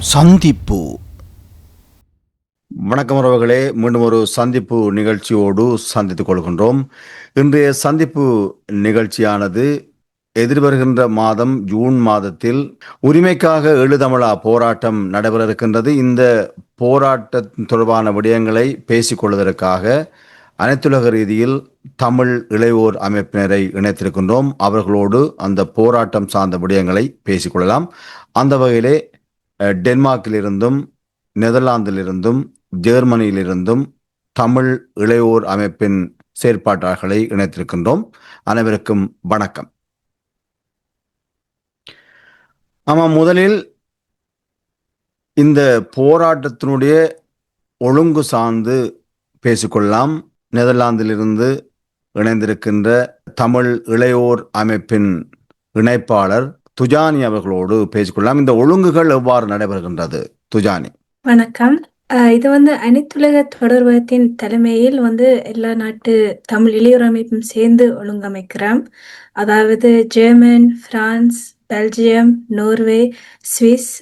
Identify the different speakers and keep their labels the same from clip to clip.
Speaker 1: சந்திப்பு.
Speaker 2: வணக்கம் உறவுகளே மீண்டும் ஒரு சந்திப்பு நிகழ்ச்சியோடு சந்தித்துக் கொள்கின்றோம். இன்றைய சந்திப்பு நிகழ்ச்சியானது எதிர்வருகின்ற மாதம் ஜூன் மாதத்தில் உரிமைக்காக எழுதமிழா போராட்டம் நடைபெற இருக்கின்றது இந்த போராட்டம் தொடர்பான விடயங்களை பேசிக்கொள்வதற்காக அனைத்துலக ரீதியில் தமிழ் இளையோர் அமைப்பினரை இணைத்திருக்கின்றோம். அவர்களோடு அந்த போராட்டம் சார்ந்த விடயங்களை பேசிக்கொள்ளலாம். அந்த வகையிலே டென்மார்க்கிலிருந்தும் நெதர்லாந்திலிருந்தும் ஜெர்மனியிலிருந்தும் தமிழ் இளையோர் அமைப்பின் செயற்பாட்டாளர்களை இணைத்திருக்கின்றோம். அனைவருக்கும் வணக்கம். ஆமாம் முதலில் இந்த போராட்டத்தினுடைய ஒழுங்கு சார்ந்து பேசிக்கொள்ளலாம். நெதர்லாந்திலிருந்து இணைந்திருக்கின்ற தமிழ் இளையோர் அமைப்பின் இணைப்பாளர் துஜானி அவர்களோடு பேசிக்கொள்ளலாம். இந்த ஒழுங்குகள் எவ்வாறு நடைபெறுகின்றது? துஜானி.
Speaker 3: வணக்கம். இது வந்து அனைத்துலக தொடர்பகத்தின் தலைமையில் வந்து எல்லா நாட்டு தமிழ் இளையோர் அமைப்பும் சேர்ந்து ஒழுங்கமைக்கிறோம். அதாவது German France Belgium Norway Swiss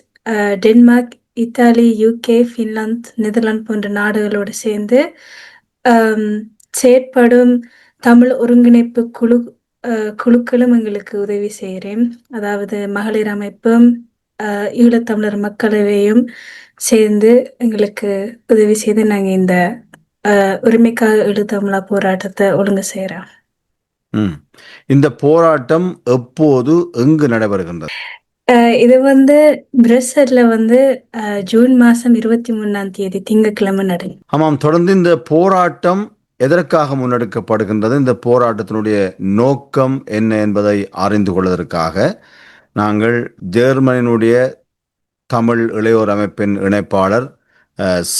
Speaker 3: Denmark Italy UK Finland Netherlands போன்ற நாடுகளோடு சேர்ந்து செயற்படும் தமிழ் ஒருங்கிணைப்பு குழு குழுக்களும் எங்களுக்கு உதவி செய்கிறேன். அதாவது மகளிர் அமைப்பும் ஈழத்தமிழர் மக்களவையும் சேர்ந்து எங்களுக்கு உதவி செய்து நாங்கள் இந்த உரிமைக்காக எழுத்தமிழா போராட்டத்தை ஒழுங்கு செய்கிறோம்.
Speaker 2: இந்த போராட்டம் எப்போது எங்கு நடைபெறுகின்றது?
Speaker 3: இது வந்து பிரசல்ல வந்து ஜூன் மாதம் இருபத்தி மூணாம் தேதி திங்கட்கிழமை நடு
Speaker 2: ஆமாம் தொடர்ந்து இந்த போராட்டம் எதற்காக முன்னெடுக்கப்படுகின்றது? இந்த போராட்டத்தினுடைய நோக்கம் என்ன என்பதை அறிந்து கொள்வதற்காக நாங்கள் ஜெர்மனியினுடைய தமிழ் இளையோர் அமைப்பின் இணைப்பாளர்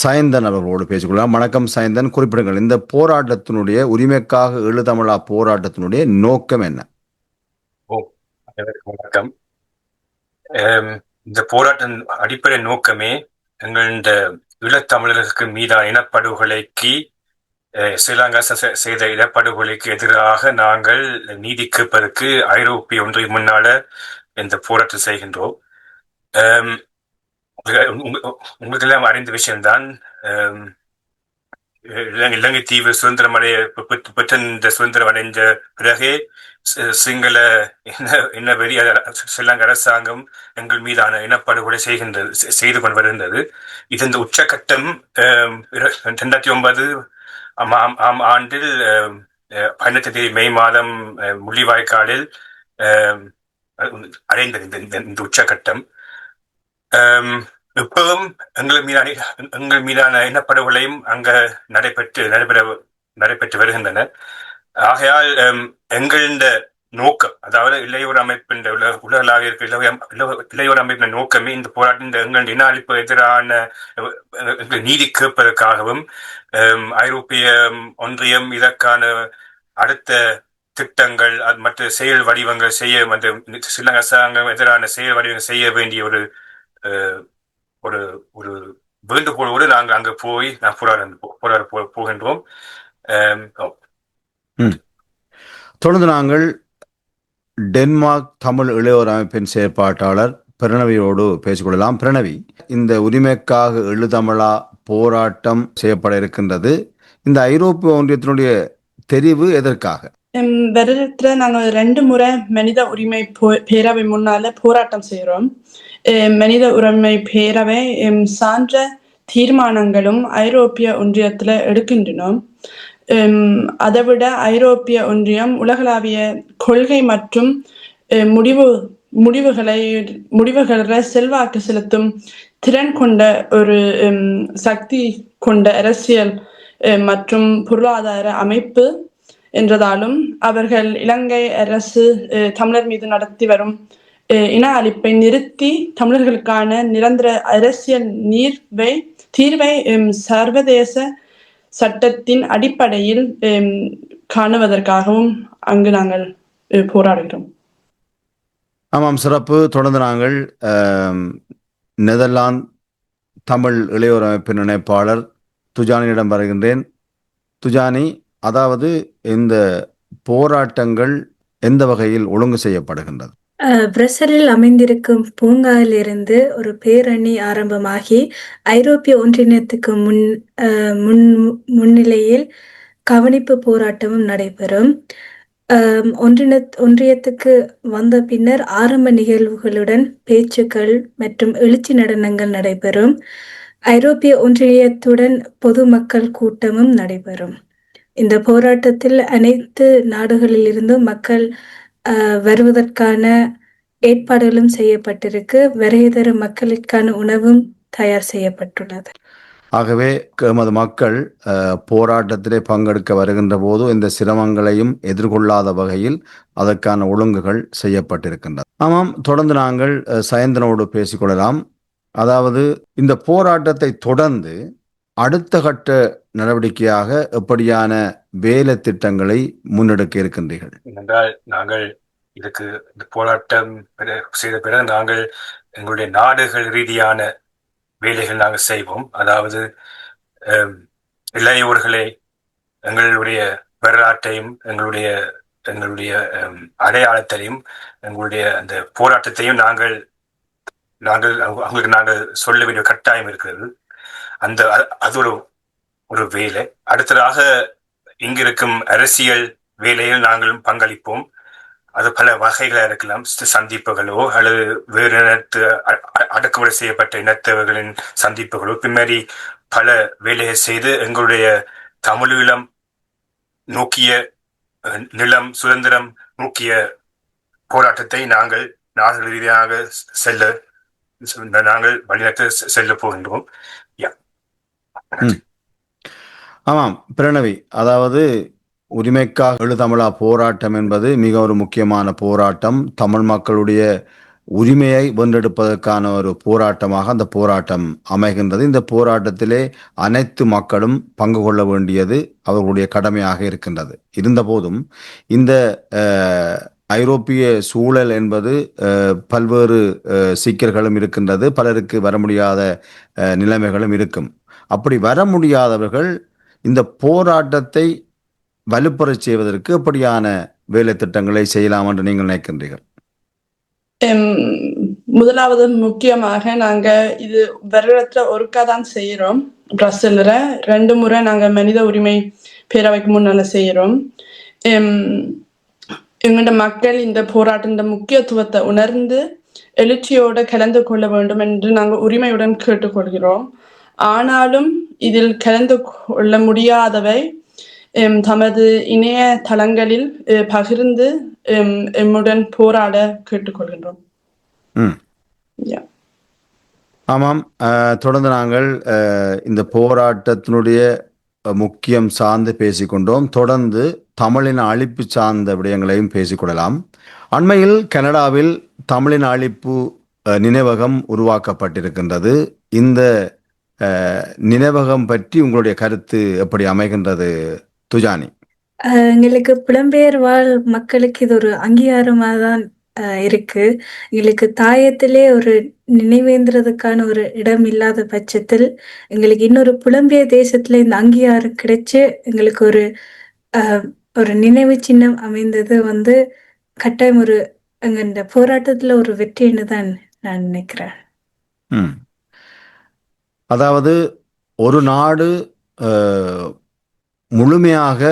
Speaker 2: சயந்தன் அவர்களோடு பேசிக்கொள்ளலாம். வணக்கம் சயந்தன் குறிப்பிடுங்கள் இந்த போராட்டத்தினுடைய உரிமைக்காக எழுதமிழா போராட்டத்தினுடைய நோக்கம் என்ன?
Speaker 4: வணக்கம். இந்த போராட்டம் அடிப்படை நோக்கமே எங்கள் இந்த ஈழத்தமிழர்களுக்கு மீதான இனப்படுகொலைக்கு ஸ்ரீலங்கா செய்த இனப்படுகொலைக்கு எதிராக நாங்கள் நீதி கேட்பதற்கு ஐரோப்பிய ஒன்றிய முன்னால இந்த போராட்டம் செய்கின்றோம். உங்களுக்கு எல்லாம் அறிந்த விஷயம்தான் இலங்கை இலங்கை தீவு சுதந்திரம் அடைய பெற்ற இந்த சுதந்திரம் அடைந்த பிறகே சிங்கள இன இன வெறி ஸ்ரீலங்கா அரசாங்கம் எங்கள் மீதான இனப்படுகொலை செய்கின்றது செய்து கொண்டு வருகின்றது. இது இந்த உச்சகட்டம் ரெண்டாயிரத்தி ஒன்பது ஆம் ஆம்- ஆம் ஆண்டில் அஹ், பதினெட்டு தேதி மே மாதம் அஹ், முள்ளிவாய்க்காலில் அடைந்தது இந்த- இந்த இந்த உச்சகட்டம். இப்பவும் எங்கள் மீதான எங்கள் மீதான இனப்படுகொலையும் அங்க நடைபெற்று நடைபெற நடைபெற்று வருகின்றன. ஆகையால் எங்கள் இந்த நோக்கம். அதாவது இளையோர் அமைப்பின் உலக உலகளாவிய இருக்க இளையோர் அமைப்பின் நோக்கமே இந்த போராட்டம் இந்த எங்கள் இன அழிப்பு எதிரான நீதி கேட்பதற்காகவும் ஐரோப்பிய ஒன்றியம் இதற்கான அடுத்த திட்டங்கள் அது மற்ற செயல் வடிவங்கள் செய்ய மற்றும் சில அரசாங்கம் எதிரான செயல் வடிவங்கள் செய்ய வேண்டிய ஒரு ஒரு ஒரு வேண்டுகோளோடு நாங்கள் அங்கு போய் நான் போராட போராட போ- போகின்றோம்.
Speaker 2: தொடர்ந்து நாங்கள் டென்மார்க் தமிழ் இளையோர் அமைப்பின் செயற்பாட்டாளர் பிரணவியோடு பேசிக்கொள்ளலாம். பிரணவி இந்த உரிமைக்காக எழுதமிழா போராட்டம் செய்யப்பட இருக்கின்றது. இந்த ஐரோப்பிய ஒன்றியத்தினுடைய தெரிவு எதற்காக?
Speaker 5: எம் வருடத்துல நாங்க ரெண்டு முறை மனித உரிமை பேரவை முன்னால போராட்டம் செய்கிறோம் மனித உரிமை பேரவை எம் சான்ற தீர்மானங்களும் ஐரோப்பிய ஒன்றியத்துல எடுக்கின்றனோம். அதைவிட அதை விட ஐரோப்பிய ஒன்றியம் உலகளாவிய கொள்கை மற்றும் முடிவு முடிவுகளை முடிவுகளை செல்வாக்கு செலுத்தும் திறன் கொண்ட ஒரு சக்தி கொண்ட அரசியல் மற்றும் பொருளாதார அமைப்பு என்றதாலும் அவர்கள் இலங்கை அரசு தமிழர் மீது நடத்தி வரும் இன அழிப்பை நிறுத்தி தமிழர்களுக்கான நிரந்தர அரசியல் நீர்வை தீர்வை சர்வதேச சட்டத்தின் அடிப்படையில் காணுவதற்காகவும் அங்கு நாங்கள் போராடுகிறோம்.
Speaker 2: ஆமாம் சிறப்பு. தொடர்ந்து நாங்கள் நெதர்லாந்து தமிழ் இளையோர் அமைப்பின் இணைப்பாளர் துஜானியிடம் வருகின்றேன். துஜானி அதாவது இந்த போராட்டங்கள் எந்த வகையில் ஒழுங்கு செய்யப்படுகின்றது?
Speaker 3: பிரசலில் அமைந்திருக்கும் பூங்காவிலிருந்து ஒரு பேரணி ஆரம்பமாகி ஐரோப்பிய ஒன்றியத்துக்கு முன் முன் முன்னிலையில் கவனிப்பு போராட்டமும் நடைபெறும். அஹ், ஒன்றின ஒன்றியத்துக்கு வந்த பின்னர் ஆரம்ப நிகழ்வுகளுடன் பேச்சுக்கள் மற்றும் எழுச்சி நடனங்கள் நடைபெறும். ஐரோப்பிய ஒன்றியத்துடன் பொதுமக்கள் கூட்டமும் நடைபெறும். இந்த போராட்டத்தில் அனைத்து நாடுகளிலிருந்தும் மக்கள் வருவதற்கான ஏற்பாடுகளும் செய்யப்பட்டிருக்கு. வருகை மக்களுக்கான உணவும் தயார் செய்யப்பட்டுள்ளது.
Speaker 2: ஆகவே எமது மக்கள் போராட்டத்திலே பங்கெடுக்க வருகின்ற போது இந்த சிரமங்களையும் எதிர்கொள்ளாத வகையில் அதற்கான ஒழுங்குகள் செய்யப்பட்டிருக்கின்றன. ஆமாம் தொடர்ந்து நாங்கள் சயந்தனோடு பேசிக்கொள்ளலாம் அதாவது இந்த போராட்டத்தை தொடர்ந்து அடுத்த கட்ட நடவடிக்கையாக எப்படியான வேலை திட்டங்களை முன்னெடுக்க இருக்கின்றீர்கள்?
Speaker 4: என்றால் நாங்கள் இதுக்கு இந்த போராட்டம் செய்த பிறகு நாங்கள் எங்களுடைய நாடுகள் ரீதியான வேலைகள் நாங்கள் செய்வோம். அதாவது இளையோர்களை எங்களுடைய வரலாற்றையும் எங்களுடைய எங்களுடைய அடையாளத்தையும் எங்களுடைய அந்த போராட்டத்தையும் நாங்கள் நாங்கள் அவங்க- அவங்களுக்கு நாங்கள் சொல்ல வேண்டிய கட்டாயம் இருக்கிறது. அந்த அது ஒரு ஒரு வேலை. அடுத்ததாக இங்கிருக்கும் அரசியல் வேலையில் நாங்களும் பங்களிப்போம். அது பல வகைகளா இருக்கலாம். சந்திப்புகளோ அல்லது வேறு இனத்து அ- அ- அடக்குமுறை செய்யப்பட்ட இனத்தவர்களின் சந்திப்புகளோ. பின்னாடி பல வேலையை செய்து எங்களுடைய தமிழீழம் நோக்கிய அஹ், நிலம் சுதந்திரம் நோக்கிய போராட்டத்தை நாங்கள் நாடு ரீதியாக செல்ல நாங்கள் வழிநடத்த செல்ல போகின்றோம்.
Speaker 2: ஆமாம் பிரணவி. அதாவது உரிமைக்காக எழுதமிழா போராட்டம் என்பது மிக ஒரு முக்கியமான போராட்டம். தமிழ் மக்களுடைய உரிமையை வென்றெடுப்பதற்கான ஒரு போராட்டமாக அந்த போராட்டம் அமைகின்றது. இந்த போராட்டத்திலே அனைத்து மக்களும் பங்கு கொள்ள வேண்டியது அவர்களுடைய கடமையாக இருக்கின்றது. இருந்தபோதும் இந்த ஐரோப்பிய சூழல் என்பது பல்வேறு சீக்கியர்களும் சிக்கல்களும் இருக்கின்றது. பலருக்கு வர முடியாத நிலைமைகளும் இருக்கும். அப்படி வர முடியாதவர்கள் இந்த போராட்டத்தை வலுப்பெறச் செய்வதற்கு எப்படியான வேலை திட்டங்களை செய்யலாம் என்று நீங்கள் நினைக்கின்றீர்கள்?
Speaker 5: முதலாவது முக்கியமாக நாங்க இது வருடத்துல ஒருக்கா தான் செய்யறோம் பிரசல்ல ரெண்டு முறை நாங்க மனித உரிமை பேரவைக்கு முன்னால செய்யறோம் எங்களோட மக்கள் இந்த போராட்ட முக்கியத்துவத்தை உணர்ந்து எழுச்சியோட கலந்து கொள்ள வேண்டும் என்று நாங்கள் உரிமையுடன் கேட்டுக்கொள்கிறோம். ஆனாலும் இதில் கலந்து கொள்ள முடியாதவை தமது இணைய தளங்களில் பகிர்ந்து எம், எம்முடன் போராட கேட்டுக்கொள்கின்றோம்.
Speaker 2: ஆமாம். தொடர்ந்து நாங்கள் இந்த போராட்டத்தினுடைய முக்கியம் சார்ந்து பேசிக்கொண்டோம். தொடர்ந்து தமிழின் அழிப்பு சார்ந்த விடயங்களையும் பேசிக்கொள்ளலாம். அண்மையில் கனடாவில் தமிழின் அழிப்பு நினைவகம் உருவாக்கப்பட்டிருக்கின்றது. இந்த நினைவகம் பற்றி உங்களுடைய கருத்து எப்படி அமைகின்றது துஜானி?
Speaker 3: எங்களுக்கு புலம்பெயர் வாழ் மக்களுக்கு இது ஒரு அங்கீகாரமாக தான் இருக்கு. எங்களுக்கு தாயத்திலே ஒரு நினைவேந்துறதுக்கான ஒரு இடம் இல்லாத பட்சத்தில் எங்களுக்கு இன்னொரு புலம்பெயர் தேசத்துல இந்த அங்கீகாரம் கிடைச்சு எங்களுக்கு ஒரு ஒரு நினைவு சின்னம் அமைந்தது வந்து கட்டாயம் ஒரு எங்க இந்த போராட்டத்துல ஒரு வெற்றின்னு தான் நான் நினைக்கிறேன்.
Speaker 2: அதாவது ஒரு நாடு முழுமையாக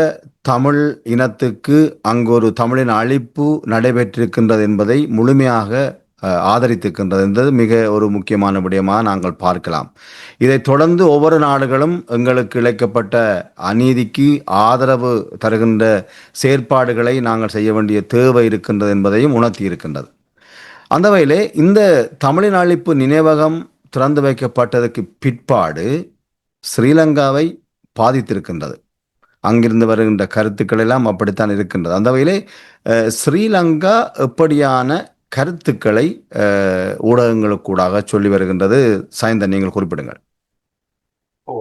Speaker 2: தமிழ் இனத்துக்கு அங்கு ஒரு தமிழின் அழிப்பு நடைபெற்றிருக்கின்றது என்பதை முழுமையாக ஆதரித்திருக்கின்றது என்பது மிக ஒரு முக்கியமான விடயமாக நாங்கள் பார்க்கலாம். இதைத் தொடர்ந்து ஒவ்வொரு நாடுகளும் எங்களுக்கு இழைக்கப்பட்ட அநீதிக்கு ஆதரவு தருகின்ற செயற்பாடுகளை நாங்கள் செய்ய வேண்டிய தேவை இருக்கின்றது என்பதையும் உணர்த்தி இருக்கின்றது அந்த வகையிலே இந்த தமிழின் அழிப்பு நினைவகம் திறந்து வைக்கப்பட்டதற்கு பிற்பாடு ஸ்ரீலங்காவை பாதித்திருக்கின்றது. அங்கிருந்து வருகின்ற கருத்துக்கள் எல்லாம் அப்படித்தான் இருக்கின்றது. அந்த வகையிலே ஸ்ரீலங்கா எப்படியான கருத்துக்களை ஊடகங்களுக்கூடாக சொல்லி வருகின்றது? சாய்ந்த நீங்கள் குறிப்பிடுங்கள்.
Speaker 4: ஓ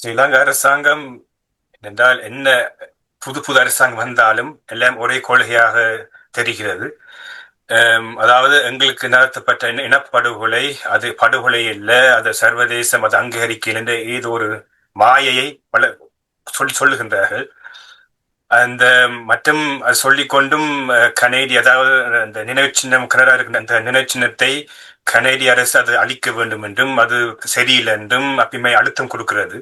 Speaker 4: ஸ்ரீலங்கா அரசாங்கம் என்றால் என்ன புது புது அரசாங்கம் வந்தாலும் எல்லாம் ஒரே கொள்கையாக தெரிகிறது. அதாவது எங்களுக்கு நடத்தப்பட்ட இன- இனப்படுகொலை அது படுகொலை இல்லை அது சர்வதேசம் அது அங்கீகரிக்கல என்ற ஏதோ ஒரு மாயையை பல சொல் சொல்லுகின்றார்கள். அந்த மற்றும் அது சொல்லிக்கொண்டும் அஹ், கனேடிய அதாவது அந்த நினைவு சின்னம் கனடா இருக்கின்ற அந்த நினைவு சின்னத்தை கனேடிய அரசு அது அழிக்க வேண்டும் என்றும் அது சரியில்லை என்றும் அப்பயுமே அழுத்தம் கொடுக்கிறது.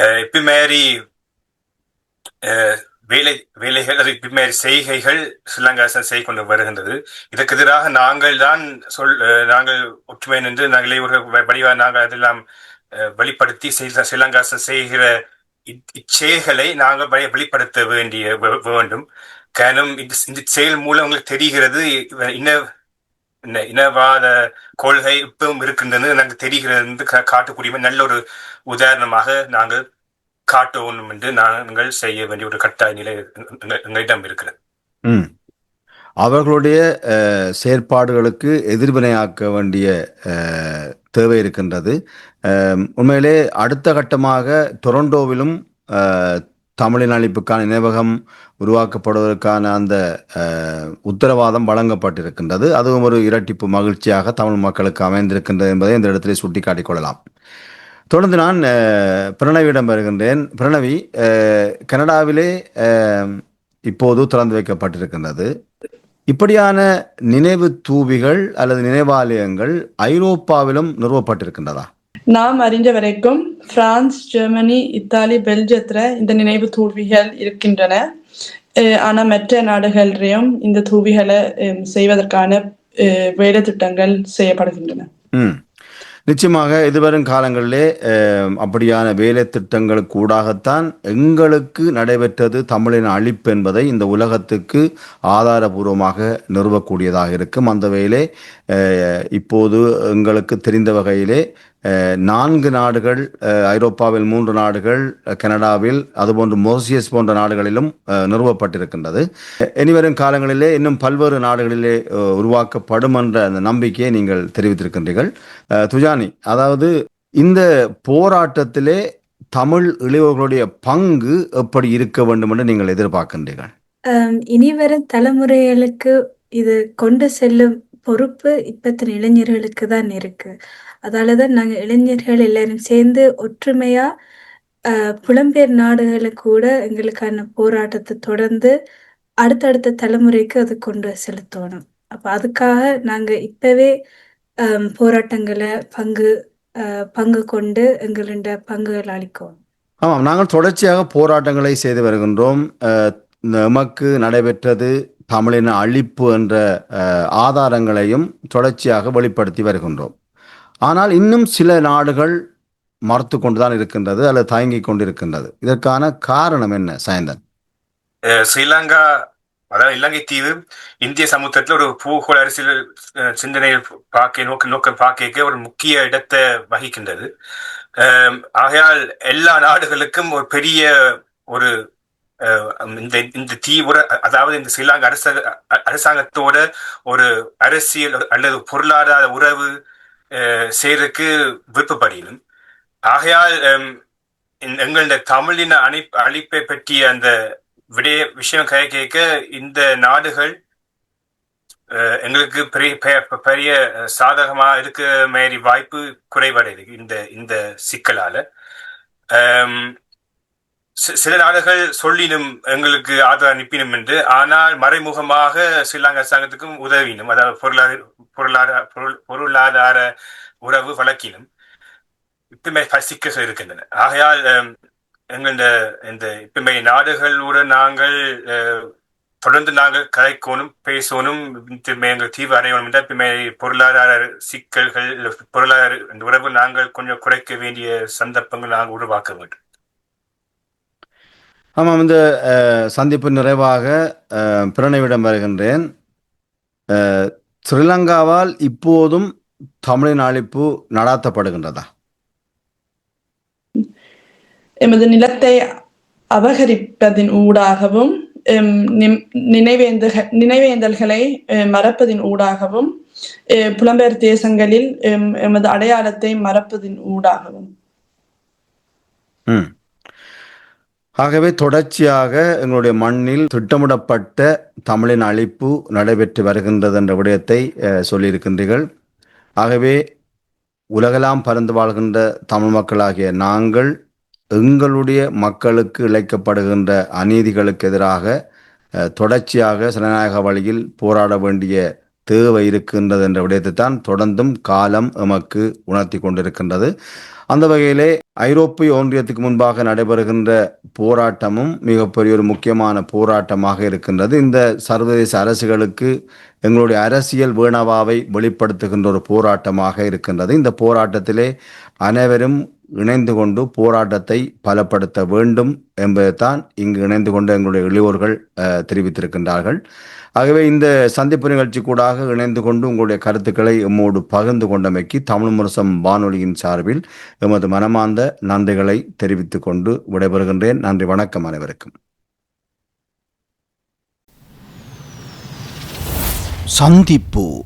Speaker 4: அஹ், அஹ், வேலை வேலைகள் அது இப்பமாரி செய்கைகள் ஸ்ரீலங்கா அரசு செய்து கொண்டு வருகின்றது. இதற்கு எதிராக நாங்கள் தான் சொல் நாங்கள் ஒற்றுமை நின்று நாங்களே ஒரு வடிவாக நாங்கள் அதெல்லாம் அஹ், வெளிப்படுத்தி ஸ்ரீலங்கா அரசு செய்கிற இச்செயல்களை நாங்கள் வெளிப்படுத்த வேண்டிய வேண்டும். காரணம் இந்த இந்த செயல் மூலம் உங்களுக்கு தெரிகிறது இவ- இன இனவாத கொள்கை இப்பவும் இருக்கின்றது நாங்கள் தெரிகிறது கா- காட்டக்கூடிய நல்ல ஒரு உதாரணமாக நாங்கள் காட்டவும் என்று நாங்கள் செய்ய வேண்டிய ஒரு கட்டாய நிலை எங்களிடம் இருக்கிறது.
Speaker 2: அவர்களுடைய செயற்பாடுகளுக்கு எதிர்வினையாக்க வேண்டிய தேவை இருக்கின்றது. உண்மையிலே அடுத்த கட்டமாக டொரண்டோவிலும் தமிழின் அழிப்புக்கான நினைவகம் உருவாக்கப்படுவதற்கான அந்த உத்தரவாதம் வழங்கப்பட்டிருக்கின்றது. அதுவும் ஒரு இரட்டிப்பு மகிழ்ச்சியாக தமிழ் மக்களுக்கு அமைந்திருக்கின்றது என்பதை இந்த இடத்திலே சுட்டிக்காட்டிக் கொள்ளலாம். தொடர்ந்து நான் பிரணவியிடம் வருகின்றேன். பிரணவி கனடாவிலே இப்போது திறந்து வைக்கப்பட்டிருக்கின்றது. இப்படியான நினைவு தூபிகள் அல்லது நினைவாலயங்கள் ஐரோப்பாவிலும் நிறுவப்பட்டிருக்கின்றதா?
Speaker 5: நாம் அறிஞ்ச வரைக்கும் பிரான்ஸ் ஜெர்மனி இத்தாலி பெல்ஜியத்துல இந்த நினைவு தூவிகள் இருக்கின்றன. ஆனா மற்ற நாடுகளிலும் இந்த தூவிகளை செய்வதற்கான வேலை திட்டங்கள் செய்யப்படுகின்றன.
Speaker 2: நிச்சயமாக இதுவரும் காலங்களிலே அப்படியான வேலை திட்டங்களுக்கு ஊடாகத்தான் எங்களுக்கு நடைபெற்றது தமிழின் அழிப்பு என்பதை இந்த உலகத்துக்கு ஆதாரபூர்வமாக நிறுவக்கூடியதாக இருக்கும். அந்த வகையிலே இப்போது எங்களுக்கு தெரிந்த வகையிலே நான்கு நாடுகள் ஐரோப்பாவில் மூன்று நாடுகள் கனடாவில் அதுபோன்று மொரிசியஸ் போன்ற நாடுகளிலும் அஹ், நிறுவப்பட்டிருக்கின்றது. இனிவரும் காலங்களிலே இன்னும் பல்வேறு நாடுகளிலே உருவாக்கப்படும் என்ற அந்த நம்பிக்கையை நீங்கள் தெரிவித்திருக்கின்றீர்கள். அஹ், துஜானி அதாவது இந்த போராட்டத்திலே தமிழ் இளைவர்களுடைய பங்கு எப்படி இருக்க வேண்டும் என்று நீங்கள் எதிர்பார்க்கின்றீர்கள்?
Speaker 3: இனிவரும் தலைமுறைகளுக்கு இது கொண்டு செல்லும் பொறுப்பு இப்பத்தின் இளைஞர்களுக்கு தான் இருக்கு. அதால தான் நாங்கள் இளைஞர்கள் எல்லாரும் சேர்ந்து ஒற்றுமையாக புலம்பெயர் நாடுகளை கூட எங்களுக்கான போராட்டத்தை தொடர்ந்து அடுத்தடுத்த தலைமுறைக்கு அது கொண்டு செலுத்தணும். அப்போ அதுக்காக நாங்கள் இப்போவே போராட்டங்களை பங்கு பங்கு கொண்டு எங்களுடைய பங்குகள் அளிக்கும்.
Speaker 2: ஆமாம் நாங்கள் தொடர்ச்சியாக போராட்டங்களை செய்து வருகின்றோம். நமக்கு நடைபெற்றது தமிழின அழிப்பு என்ற ஆதாரங்களையும் தொடர்ச்சியாக வெளிப்படுத்தி வருகின்றோம். ஆனால் இன்னும் சில நாடுகள் மறுத்து கொண்டுதான் இருக்கின்றது அல்லது தயங்கி கொண்டிருக்கின்றது. இதற்கான காரணம் என்ன சாயந்தன்?
Speaker 4: அஹ் ஸ்ரீலங்கா அதாவது இலங்கை தீவு இந்திய சமுத்திரத்துல ஒரு பூகோள அரசியல் அஹ், சிந்தனையை பார்க்க நோக்க நோக்க பார்க்க ஒரு முக்கிய இடத்தை வகிக்கின்றது. அஹ், ஆகையால் எல்லா நாடுகளுக்கும் ஒரு பெரிய ஒரு அஹ், இந்த இந்த தீவிர அதாவது இந்த ஸ்ரீலங்கா அரச அரசாங்கத்தோட ஒரு அரசியல் அல்லது பொருளாதார உறவு செய்யறதுக்கு விருப்பப்படினும். ஆகையால் எங்களோட எங்களுடைய தமிழின அணி அழிப்பை பற்றிய அந்த விடய விஷயம் கை கேட்க இந்த நாடுகள் எங்களுக்கு பெரிய பெ- பெரிய சாதகமா இருக்க மாதிரி வாய்ப்பு குறைவடையுது இந்த இந்த சிக்கலால. சில நாடுகள் சொல்லினும் எங்களுக்கு ஆதரவு அனுப்பினும் என்று ஆனால் மறைமுகமாக ஸ்ரீலங்கா அரசாங்கத்துக்கும் உதவினும் அதாவது பொருளாதார பொருளாதார பொருள்- பொருளாதார உறவு வழக்கினும் இப்பமே பசிக்க இருக்கின்றன. ஆகையால் எங்கள் இந்த இப்பமே நாடுகளுடன் நாங்கள் அஹ், தொடர்ந்து நாங்கள் கலைக்கணும் பேசணும் திரும்ப எங்கள் தீவு அடையணும் என்றால் இப்பமே பொருளாதார சிக்கல்கள் பொருளாதார இந்த உறவு நாங்கள் கொஞ்சம் குறைக்க வேண்டிய சந்தர்ப்பங்கள் நாங்கள் உருவாக்க வேண்டும்.
Speaker 2: ஆமாம் இந்த சந்திப்பு நிறைவாக பிரணவிடம் வருகின்றேன். ஸ்ரீலங்காவால் இப்போதும் தமிழின் அழிப்பு நடாத்தப்படுகின்றதா?
Speaker 5: எமது நிலத்தை அபகரிப்பதின் ஊடாகவும் நினைவேந்தக நினைவேந்தல்களை மறப்பதின் ஊடாகவும் புலம்பெயர் தேசங்களில் எம், எமது அடையாளத்தை மறப்பதின் ஊடாகவும்.
Speaker 2: ஆகவே தொடர்ச்சியாக எங்களுடைய மண்ணில் திட்டமிடப்பட்ட தமிழின் அழிப்பு நடைபெற்று வருகின்றது என்ற விடயத்தை சொல்லியிருக்கின்றீர்கள். ஆகவே உலகெல்லாம் பறந்து வாழ்கின்ற தமிழ் மக்களாகிய நாங்கள் எங்களுடைய மக்களுக்கு இழைக்கப்படுகின்ற அநீதிகளுக்கு எதிராக தொடர்ச்சியாக ஜனநாயக வழியில் போராட வேண்டிய தேவை இருக்கின்றது என்ற விடயத்தை தான் தொடர்ந்தும் காலம் எமக்கு உணர்த்தி கொண்டிருக்கின்றது. அந்த வகையிலே ஐரோப்பிய ஒன்றியத்துக்கு முன்பாக நடைபெறுகின்ற போராட்டமும் மிகப்பெரிய ஒரு முக்கியமான போராட்டமாக இருக்கின்றது. இந்த சர்வதேச அரசுகளுக்கு எங்களுடைய அரசியல் வீணவாவை வெளிப்படுத்துகின்ற ஒரு போராட்டமாக இருக்கின்றது. இந்த போராட்டத்திலே அனைவரும் இணைந்து கொண்டு போராட்டத்தை பலப்படுத்த வேண்டும் என்பதைத்தான் இங்கு இணைந்து கொண்டு எங்களுடைய இளையோர்கள் தெரிவித்திருக்கின்றார்கள். ஆகவே இந்த சந்திப்பு நிகழ்ச்சி கூடாக இணைந்து கொண்டு உங்களுடைய கருத்துக்களை எம்மோடு பகிர்ந்து கொண்டமைக்கு தமிழ் முரசம் வானொலியின் சார்பில் எமது மனமார்ந்த நன்றிகளை தெரிவித்துக் கொண்டு விடைபெறுகின்றேன். நன்றி வணக்கம் அனைவருக்கும்.
Speaker 1: சந்திப்பு.